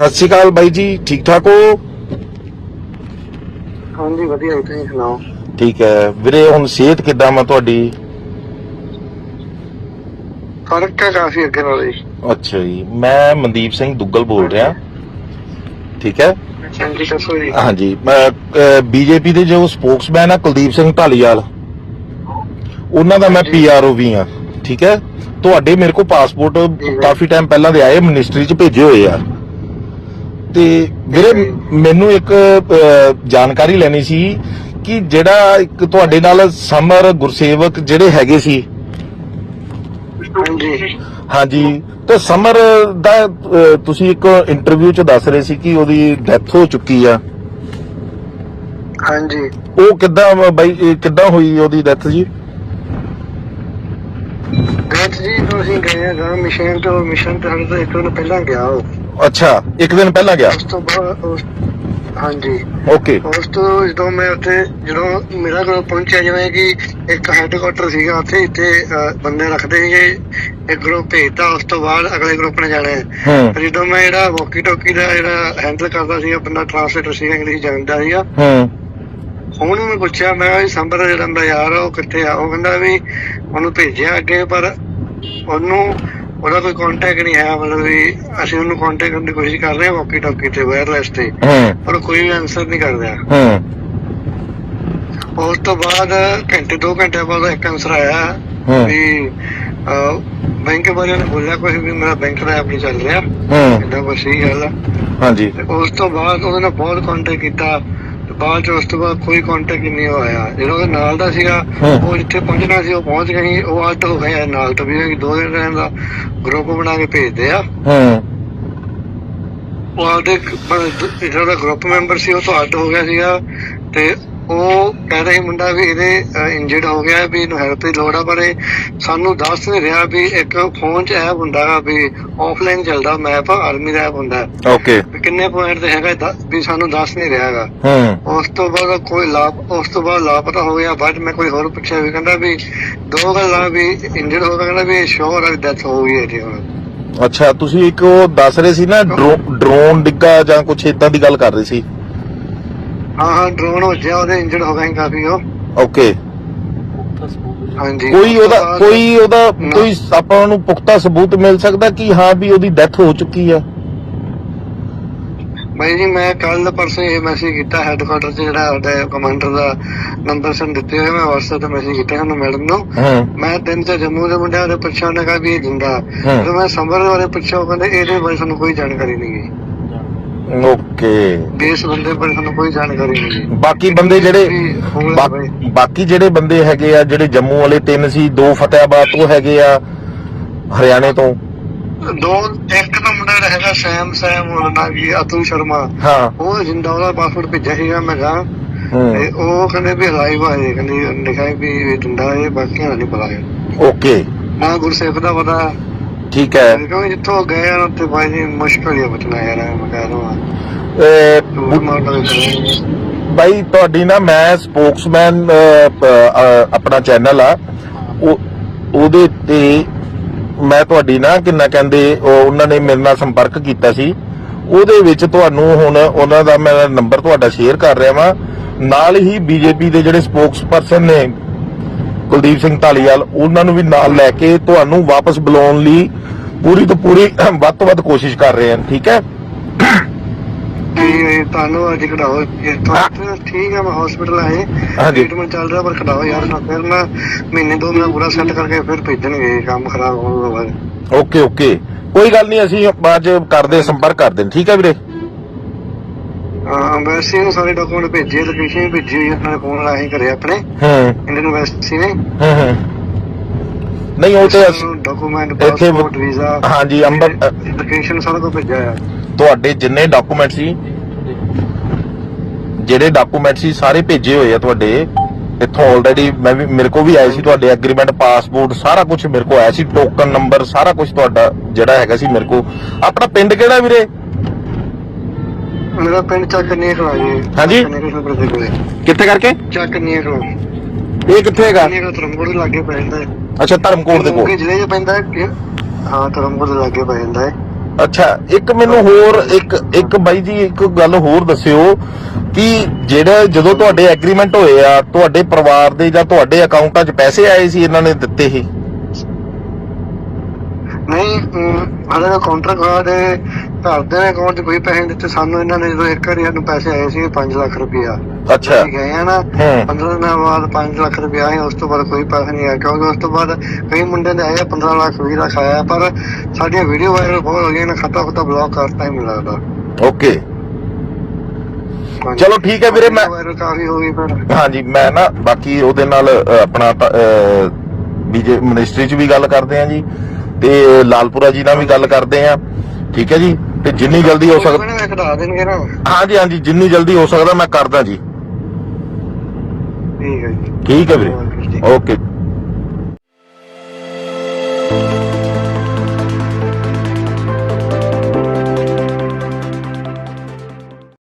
ਸਤਿ ਸ਼੍ਰੀ ਅਕਾਲ ਬਾਈ ਜੀ ਠੀਕ ਠਾਕ ਹੋ? ਹਾਂਜੀ ਵਧੀਆ ਤੁਸੀਂ ਸੁਣਾਓ? ਠੀਕ ਹੈ। ਵੀਰੇ ਹੁਣ ਸਿਹਤ ਕਿੱਦਾਂ ਵਾ ਤੁਹਾਡੀ? ਫ਼ਰਕ ਹੈ ਕਾਫੀ ਅੱਗੇ ਨਾਲੋਂ ਜੀ। ਅੱਛਾ ਜੀ। ਮੈਂ ਮਨਦੀਪ ਸਿੰਘ ਦੁੱਗਲ ਬੋਲ ਰਿਹਾ। ਠੀਕ ਹੈ? ਹਾਂਜੀ ਦੱਸੋ ਜੀ। ਹਾਂਜੀ ਮੈਂ ਬੀਜੇਪੀ ਦੇ ਜੋ ਸਪੋਕਸਮੈਨ ਆ ਕੁਲਦੀਪ ਸਿੰਘ ਢਾਲੀਵਾਲ ਉਹਨਾਂ ਦਾ ਮੈਂ ਹਾਂਜੀ। ਪੀਆਰਓ ਵੀ ਆ। ਠੀਕ ਹੈ? ਤੁਹਾਡੇ ਮੇਰੇ ਕੋਲ ਪਾਸਪੋਰਟ। ਕਾਫੀ ਟਾਈਮ ਪਹਿਲਾਂ ਦੇ ਆਏ ਮਿਨਿਸਟਰੀ ਚ ਭੇਜੇ ਹੋਏ ਆ। ਤੇ ਵੀਰੇ ਮੈਨੂੰ ਇੱਕ ਜਾਣਕਾਰੀ ਲੈਣੀ ਸੀ ਕਿ ਜਿਹੜਾ ਇੱਕ ਤੁਹਾਡੇ ਨਾਲ ਸਮਰ ਗੁਰਸੇਵਕ ਜਿਹੜੇ ਹੈਗੇ ਸੀ। ਹਾਂਜੀ। ਹਾਂਜੀ। ਤੇ ਸਮਰ ਦਾ ਤੁਸੀਂ ਇੱਕ ਇੰਟਰਵਿਊ ਚ ਦੱਸ ਰਹੇ ਸੀ ਕਿ ਉਹਦੀ ਡੈਥ ਹੋ ਚੁੱਕੀ ਆ। ਹਾਂਜੀ। ਉਹ ਕਿੱਦਾਂ ਵਾ ਬਾਈ ਇਹ ਕਿੱਦਾਂ ਹੋਈ ਉਹਦੀ ਡੈਥ ਜੀ? ਗੈਤ ਜੀ ਤੋਂ ਅਸੀਂ ਗਏ ਮਿਸ਼ਨ ਤੋਂ ਮਿਸ਼ਨ ਤੇ ਸਾਡੇ ਤੋਂ ਇੱਕ ਦਿਨ ਪਹਿਲਾਂ ਗਿਆ ਉਹ। ਅੱਛਾ ਇੱਕ ਦਿਨ ਪਹਿਲਾਂ ਗਿਆ? ਉਸ ਤੋਂ ਬਾਅਦ ਉਸ- ਹਾਂਜੀ। ਓਕੇ। ਉਸ ਤੋਂ ਜਦੋਂ ਮੈਂ ਉੱਥੇ ਜਦੋਂ ਮੇਰਾ ਗਰੁੱਪ ਪਹੁੰਚਿਆ ਜਿਵੇਂ ਕਿ ਇੱਕ ਹੈੱਡਕੁਆਟਰ ਸੀਗਾ ਉੱਥੇ ਇੱਥੇ ਅਹ, ਬੰਦੇ ਰੱਖਦੇ ਸੀਗੇ ਇੱਕ ਗਰੁੱਪ ਭੇਜਤਾ ਉਸ ਤੋਂ ਬਾਅਦ ਅਗਲੇ ਗਰੁੱਪ ਨੇ ਜਾਣਾ ਹੈ। ਹੂੰ। ਜਦੋਂ ਮੈਂ ਜਿਹੜਾ ਵੋਕੀ ਟੋਕੀ ਦਾ ਜਿਹੜਾ ਹੈਂਡਲ ਕਰਦਾ ਸੀਗਾ ਬੰਦਾ ਟ੍ਰਾਂਸਲੇਟਰ ਸੀਗਾ ਇੰਗਲਿਸ਼ ਜਾਣਦਾ ਸੀਗਾ। ਹੂੰ। ਹੁਣ ਮੈਂ ਪੁੱਛਿਆ ਮੈਂ ਕਿਹਾ ਵੀ ਸੰਬਰ ਜਿਹੜਾ ਮੇਰਾ ਯਾਰ ਆ ਉਹ ਕਿੱਥੇ ਆ? ਉਹ ਕਹਿੰਦਾ ਵੀ ਉਹਨੂੰ ਭੇਜਿਆ ਅੱਗੇ ਪਰ ਉਹਨੂੰ ਉਹਦਾ ਕੋਈ ਕੰਟੈਕਟ ਨਹੀਂ ਹੈ ਮਤਲਬ ਵੀ ਅਸੀਂ ਉਹਨੂੰ ਕੰਟੈਕਟ ਕਰਨ ਦੀ ਕੋਸ਼ਿਸ਼ ਕਰ ਰਹੇ ਹਾਂ ਵੋਕੀ ਟੋਕੀ ਤੇ ਵਾਇਰਲੈਸ ਤੇ ਹੂੰ। ਪਰ ਉਹ ਕੋਈ ਵੀ ਆਨਸਰ ਨਹੀਂ ਕਰ ਰਿਹਾ। ਹੂੰ। ਉਸ ਤੋਂ ਬਾਅਦ ਘੰਟੇ 2 ਘੰਟੇ ਬਾਅਦ ਇੱਕ ਆਨਸਰ ਆਇਆ ਹੂੰ। ਵੀ ਬੈਂਕ ਵਾਲਿਆਂ ਨੇ ਬੋਲਿਆ ਕੁਝ ਵੀ ਮੇਰਾ ਬੈਂਕ ਦਾ ਐਪ ਨਹੀਂ ਚੱਲ ਰਿਹਾ। ਹੂੰ। ਇਦਾਂ ਕੁਛ ਸਹੀ ਗੱਲ ਆ। ਹਾਂਜੀ। ਤੇ ਉਸ ਤੋਂ ਬਾਅਦ ਉਹਦੇ ਨਾਲ ਬਹੁਤ ਕੰਟੈਕਟ ਕੀਤਾ। ਬਾਅਦ ਚ ਉਸ ਤੋਂ ਬਾਅਦ ਕੋਈ ਕੰਟੈਕਟ ਨਹੀਂ ਹੋਇਆ ਜਿਹੜਾ ਉਹਦੇ ਨਾਲ ਦਾ ਸੀਗਾ। ਉਹ ਜਿੱਥੇ ਪਹੁੰਚਣਾ ਸੀ ਉਹ ਪਹੁੰਚ ਗਏ ਉਹ ਅੱਡ ਹੋ ਗਿਆ ਨਾਲ ਤੋਂ ਵੀ ਦੋ ਦਿਨ ਰਹਿਣ ਦਾ ਗਰੁੱਪ ਬਣਾ ਕੇ ਭੇਜਦੇ ਆ। ਹੂੰ। ਉਹ ਬ- ਜਿਹੜਾ ਗਰੁੱਪ ਮੈਂਬਰ ਸੀ ਉਹ ਤੋਂ ਅੱਡ ਹੋ ਗਿਆ ਸੀਗਾ ਤੇ ਉਹ ਕਹਿੰਦਾ ਸੀ ਮੁੰਡਾ ਵੀ ਇਹਦੇ ਇੰਜਰਡ ਹੋ ਗਿਆ ਵੀ ਇਹਨੂੰ ਹੈਲਪ ਦੀ ਲੋੜ ਆ ਪਰ ਇਹ ਸਾਨੂੰ ਦੱਸ ਨਹੀਂ ਰਿਹਾ ਵੀ ਇੱਕ ਫੋਨ 'ਚ ਐਪ ਹੁੰਦਾ ਵੀ ਆਫਲਾਈਨ ਚੱਲਦਾ ਮੈਪ ਆਰਮੀ ਦਾ ਐਪ ਹੁੰਦਾ। ਓਕੇ ਵੀ ਕਿੰਨੇ ਪੁਆਇੰਟ ਤੇ ਹੈਗਾ ਵੀ ਸਾਨੂੰ ਦੱਸ ਨਹੀਂ ਰਿਹਾ ਹੈਗਾ। ਹੂੰ। ਉਸ ਤੋਂ ਬਾਅਦ ਕੋਈ ਲਾਭ ਉਸ ਤੋਂ ਬਾਅਦ ਲਾਪਤਾ ਹੋ ਗਿਆ ਬਾਅਦ ਮੈਂ ਕੋਈ ਹੋਰ ਪੁੱਛਿਆ ਵੀ ਕਹਿੰਦਾ ਵੀ ਦੋ ਗੱਲਾਂ ਵੀ ਇੰਜਰਡ ਹੋ ਗਿਆ ਕਹਿੰਦਾ ਵੀ ਸ਼ੋਰ ਆ ਡੈਥ ਹੋ ਗਈ ਹੈ ਜੀ ਹੁਣ। ਅੱਛਾ ਤੁਸੀਂ ਇੱਕ ਉਹ ਦੱਸ ਰਹੇ ਸੀ ਨਾ ਡਰੋਨ ਡਿੱਗਾ ਜਾਂ ਕੁਝ ਇਦਾਂ ਦੀ ਗੱਲ ਕਰ ਰਹੇ ਸੀ? ਹਾਂ ਹਾਂ ਡਰੋਨ ਵੱਜਿਆ ਉਹਦੇ ਇੰਜਰਡ ਹੋ ਗਏ ਕਾਫੀ ਉਹ। ਓਕੇ ਹਾਂਜੀ। ਕੋਈ ਤੋਂ ਉਹਦਾ ਕੋਈ ਉਹਦਾ। ਕੋਈ ਆਪਾਂ ਨੂੰ ਪੁਖਤਾ ਸਬੂਤ ਮਿਲ ਸਕਦਾ ਕਿ ਹਾਂ ਵੀ ਉਹਦੀ ਡੈਥ ਹੋ ਚੁੱਕੀ ਆ? ਬਾਈ ਜੀ ਮੈਂ ਕੱਲ ਪਰਸੋਂ ਇਹ ਮੈਸੇਜ ਕੀਤਾ ਹੈੱਡਕੁਆਟਰ 'ਚ ਜਿਹੜਾ ਸਾਡਾ ਕਮਾਂਡਰ ਦਾ ਨੰਬਰ ਸਨ ਦਿੱਤੇ ਹੋਏ ਮੈਂ WhatsApp ਤੇ ਮੈਸੇਜ ਕੀਤਾ ਸਾਨੂੰ ਮੈਡਮ ਨੂੰ। ਹੂੰ। ਮੈਂ ਦਿਨ ਤੇ ਜੰਮੂ ਦੇ ਮੁੰਡਿਆਂ ਦੇ ਪੁੱਛਿਆ ਉਹਨੇ ਕਿਹਾ ਵੀ ਇਹ ਜਿੰਦਾ। ਹੂੰ। ਜਦੋਂ ਮੈਂ ਸੰਭਰ ਬਾਰੇ ਪੁੱਛਿਆ ਉਹ ਕਹਿੰਦੇ ਇਹਦੇ ਬਾਰੇ ਸਾਨੂੰ ਕੋਈ ਜਾਣਕਾਰੀ ਨਹੀਂ ਗਈ ਓਕੇ। ਇਸ ਬੰਦੇ ਬਾਰੇ ਸਾਨੂੰ ਕੋਈ ਜਾਣਕਾਰੀ ਨਹੀਂ ਬਾਕੀ ਬੰਦੇ ਜਿਹੜੇ ਹੋ ਬਾ- ਬਾਈ। ਬਾਕੀ ਜਿਹੜੇ ਬੰਦੇ ਹੈਗੇ ਆ ਜਿਹੜੇ ਜੰਮੂ ਵਾਲੇ ਤਿੰਨ ਸੀ ਦੋ ਫਤਿਆਬਾਦ ਤੋਂ ਹੈਗੇ ਆ ਹਰਿਆਣੇ ਤੋਂ। ਦੋ ਇੱਕ ਤਾਂ ਮੁੰਡਾ ਜਿਹੜਾ ਹੈਗਾ ਸੈਮ ਸੈਮ ਉਹਦਾ ਨਾਂ ਕੀ ਹੈ, ਅਤੁਲ ਸ਼ਰਮਾ। ਹਾਂ। ਉਹ ਜਿੰਦਾ ਉਹਦਾ ਪਾਸਪੋਰਟ ਭੇਜਿਆ ਸੀਗਾ ਮੈਂ ਕਿਹਾ ਤੇ। ਹੂੰ। ਉਹ ਕਹਿੰਦੇ ਵੀ ਲਾਈਵ ਆ ਜੇ ਕਹਿੰਦੇ ਲਿਖਿਆ ਵੀ ਇਹ ਜਿੰਦਾ ਇਹ ਬਾਕੀਆਂ ਦਾ ਨਹੀਂ ਪਤਾ ਹੈ ਓਕੇ। ਨਾ ਗੁਰਸੇਖ ਦਾ ਪਤਾ ਠੀਕ ਹੈ। ਕਿਉਂਕਿ ਜਿੱਥੋਂ ਗਏ ਆ ਉੱਥੇ ਬਾਈ ਜੀ ਮੁਸ਼ਕਲ ਹੀ ਬਚਣਾ ਯਾਰ ਮੈਂ ਕਹਿ ਰਿਹਾ ਝੂਠ ਮਾਰਦਾ ਵੀ ਬਾਈ ਤੁਹਾਡੀ ਨਾ ਮੈਂ ਸਪੋਕਸਮੈਨ ਆਪਣਾ ਚੈਨਲ ਆ। ਉਹ ਉਹਦੇ ਤੇ ਮੈਂ ਤੁਹਾਡੀ ਨਾ ਕਿੰਨਾ ਕਹਿੰਦੇ ਉਹ ਉਹਨਾਂ ਨੇ ਮੇਰੇ ਨਾਲ ਸੰਪਰਕ ਕੀਤਾ ਸੀ। ਉਹਦੇ ਵਿੱਚ ਤੁਹਾਨੂੰ ਹੁਣ ਉਹਨਾਂ ਦਾ ਮੈਂ ਨੰਬਰ ਤੁਹਾਡਾ ਸ਼ੇਅਰ ਕਰ ਰਿਹਾ ਵਾਂ। ਨਾਲ ਹੀ ਬੀਜੇਪੀ ਦੇ ਜਿਹੜੇ ਸਪੋਕਸਪਰਸਨ ਨੇ ਕੁਲਦੀਪ ਸਿੰਘ ਢਾਲੀਵਾਲ ਉਹਨਾਂ ਨੂੰ ਵੀ ਨਾਲ ਲੈ ਕੇ ਤੁਹਾਨੂੰ ਵਾਪਸ ਬੁਲਾਉਣ ਲਈ ਪੂਰੀ ਤੋਂ ਪੂਰੀ ਵੱਧ ਤੋਂ ਵੱਧ ਕੋਸ਼ਿਸ਼ ਕਰ ਰਹੇ ਹਨ ਠੀਕ ਹੈ? ਤੁਹਾਨੂੰ ਅੱਜ ਕਢਾਓ। ਇਹ ਤਾਂ ਠੀਕ ਹੈ ਮੈਂ ਹਸਪੀਟਲ ਆਏ। ਟ੍ਰੀਟਮੈਂਟ ਚੱਲ ਰਿਹਾ ਪਰ ਕਢਾਓ ਯਾਰ ਨਾ ਫਿਰ ਨਾ ਮਹੀਨੇ ਦੋ ਮਹੀਨੇ ਪੂਰਾ ਸੈੱਟ ਕਰਕੇ ਫਿਰ ਭੇਜਣਗੇ ਕੰਮ ਖਰਾਬ ਓਕੇ ਓਕੇ। ਕੋਈ ਗੱਲ ਨਹੀਂ ਅਸੀਂ ਅੱਜ ਕਰਦੇ ਸੰਪਰਕ ਕਰਦੇ ਠੀਕ ਹੈ ਵੀਰੇ? ਵੈਸੇ ਨੂੰ ਸਾਰੇ ਡਾਕੂਮੈਂਟ ਭੇਜੇ ਲੋਕੇਸ਼ਨ ਵੀ ਭੇਜੀ ਹੋਈ ਹੈ, ਆਪਣੇ ਫੋਨ ਲਾਇਆ ਹੀ ਕਰੇ ਆਪਣੇ। ਹੂੰ। ਇੰਡੀਅਨ ਐਮਬੈਸੀ ਨੇ। ਹੂੰ ਹੂੰ। ਨਹੀਂ ਉਹ ਤੇ ਅਸੀਂ- ਡਾਕੂਮੈਂਟ ਇੱਥੇ ਪਾਸਪੋਰਟ ਵੀਜ਼ਾ ਹਾਂਜੀ ਅੰਬਰ ਅ, ਲੋਕੇਸ਼ਨ ਸਾਰਾ ਕੁਝ ਭੇਜਿਆ ਹੈ ਤੁਹਾਡੇ ਜਿੰਨੇ ਡਾਕੂਮੈਂਟ ਸੀ ਜਿਹੜੇ ਡਾਕੂਮੈਂਟ ਸੀ ਸਾਰੇ ਭੇਜੇ ਹੋਏ ਆ ਤੁਹਾਡੇ। ਇੱਥੋਂ ਆਲਰੇਡੀ ਮੈਂ ਵੀ ਮੇਰੇ ਕੋ ਵੀ ਆਏ ਸੀ ਤੁਹਾਡੇ ਐਗਰੀਮੈਂਟ ਪਾਸਪੋਰਟ ਸਾਰਾ ਕੁਝ ਮੇਰੇ ਕੋ ਆਇਆ ਸੀ ਟੋਕਨ ਨੰਬਰ ਸਾਰਾ ਕੁਝ ਤੁਹਾਡਾ ਜਿਹੜਾ ਹੈਗਾ ਸੀ ਮੇਰੇ ਕੋ ਆਪਣਾ ਪਿੰਡ ਕਿਹੜਾ ਵੀਰੇ? ਮੇਰਾ ਪਿੰਡ ਚੱਕ ਖੜਾ ਜੀ। ਹਾਂਜੀ? ਦੇ ਕੋਲੇ। ਕਿੱਥੇ ਕਰਕੇ? ਚੱਕ ਨਹੀਂ ਖੜਾ ਇਹ ਕਿੱਥੇ ਹੈਗਾ? ਖੜਾ ਤਰਮਗੋੜ ਦੇ ਲਾਗੇ ਪੈ ਜਾਂਦਾ ਹੈ। ਅੱਛਾ ਧਰਮਕੋਟ ਦੇ ਕੋਲ? ਜ਼ਿਲ੍ਹੇ 'ਚ ਪੈਂਦਾ ਹੈ ਹਾਂ ਤਰਮਗੋੜ ਦੇ ਲਾਗੇ ਪੈ ਜਾਂਦਾ ਹੈ। ਅੱਛਾ ਇੱਕ ਮੈਨੂੰ ਹੋਰ ਇੱਕ ਇੱਕ ਬਾਈ ਜੀ ਇੱਕ ਗੱਲ ਹੋਰ ਦੱਸਿਓ ਕਿ ਜਿਹੜਾ ਜਦੋਂ ਤੁਹਾਡੇ ਐਗਰੀਮੈਂਟ ਹੋਏ ਆ ਤੁਹਾਡੇ ਪਰਿਵਾਰ ਦੇ ਜਾਂ ਤੁਹਾਡੇ ਅਕਾਊਂਟਾਂ 'ਚ ਪੈਸੇ ਆਏ ਸੀ ਇਹਨਾਂ ਨੇ ਦਿੱਤੇ ਸੀ? ਨਹੀਂ ਹਾਲੇ ਦਾ ਕਾਊਂਟਰ ਖਾ ਦੇ ਘਰ ਦੇ ਅਕਾਊਂਟ 'ਚ ਕੋਈ ਪੈਸੇ ਨਹੀਂ ਦਿੱਤੇ। ਸਾਨੂੰ ਇਹਨਾਂ ਨੇ ਜਦੋਂ ਇੱਕ ਵਾਰੀ ਸਾਨੂੰ ਪੈਸੇ ਆਏ ਸੀ 5 ਲੱਖ ਰੁਪਇਆ। ਅੱਛਾ। ਅਸੀਂ ਗਏ ਆ ਨਾ ਹੂੰ। 15 ਦਿਨਾਂ ਬਾਅਦ 5 ਲੱਖ ਰੁਪਇਆ ਆਏ ਉਸ ਤੋਂ ਬਾਅਦ ਕੋਈ ਪੈਸਾ ਨਹੀਂ ਆਇਆ। ਕਿਉਂਕਿ ਉਸ ਤੋਂ ਬਾਅਦ ਕਈ ਮੁੰਡੇ ਦੇ ਆਏ ਆ 15 ਲੱਖ 20 ਲੱਖ ਆਇਆ ਪਰ ਸਾਡੀਆਂ ਵੀਡੀਓ ਵਾਇਰਲ ਬਹੁਤ ਹੋ ਗਈਆਂ ਨੇ ਖਾਤਾ ਖੁੱਤਾ ਬਲੌਕ ਕਰਤਾ ਹੀ ਮੈਨੂੰ ਲੱਗਦਾ। ਓਕੇ ਚਲੋ ਠੀਕ ਹੈ ਵੀਰੇ, ਮੈਂ- ਵਾਇਰਲ ਕਾਫੀ ਹੋ ਗਈ ਫਿਰ। ਹਾਂਜੀ ਮੈਂ ਨਾ ਬਾਕੀ ਉਹਦੇ ਨਾਲ ਅ, ਆਪਣਾ ਬੀਜੇ ਮਿਨਿਸਟਰੀ 'ਚ ਵੀ ਗੱਲ ਕਰਦੇ ਆ ਜੀ। ਤੇ ਲਾਲਪੁਰਾ ਜੀ ਨਾਲ ਵੀ ਗੱਲ ਕਰਦੇ ਆ। ਠੀਕ ਹੈ ਜੀ? ਤੇ ਜਿੰਨੀ ਜਲਦੀ ਹੋ ਸਕਦਾ ਮੈਂ ਕਢਾ ਦੇਣਗੇ ਨਾ। ਹਾਂਜੀ ਹਾਂਜੀ ਜਿੰਨੀ ਜਲਦੀ ਹੋ ਸਕਦਾ ਮੈਂ ਕਰਦਾ ਜੀ। ਠੀਕ ਹੈ ਜੀ। ਠੀਕ ਹੈ ਵੀਰੇ। ਓਕੇ।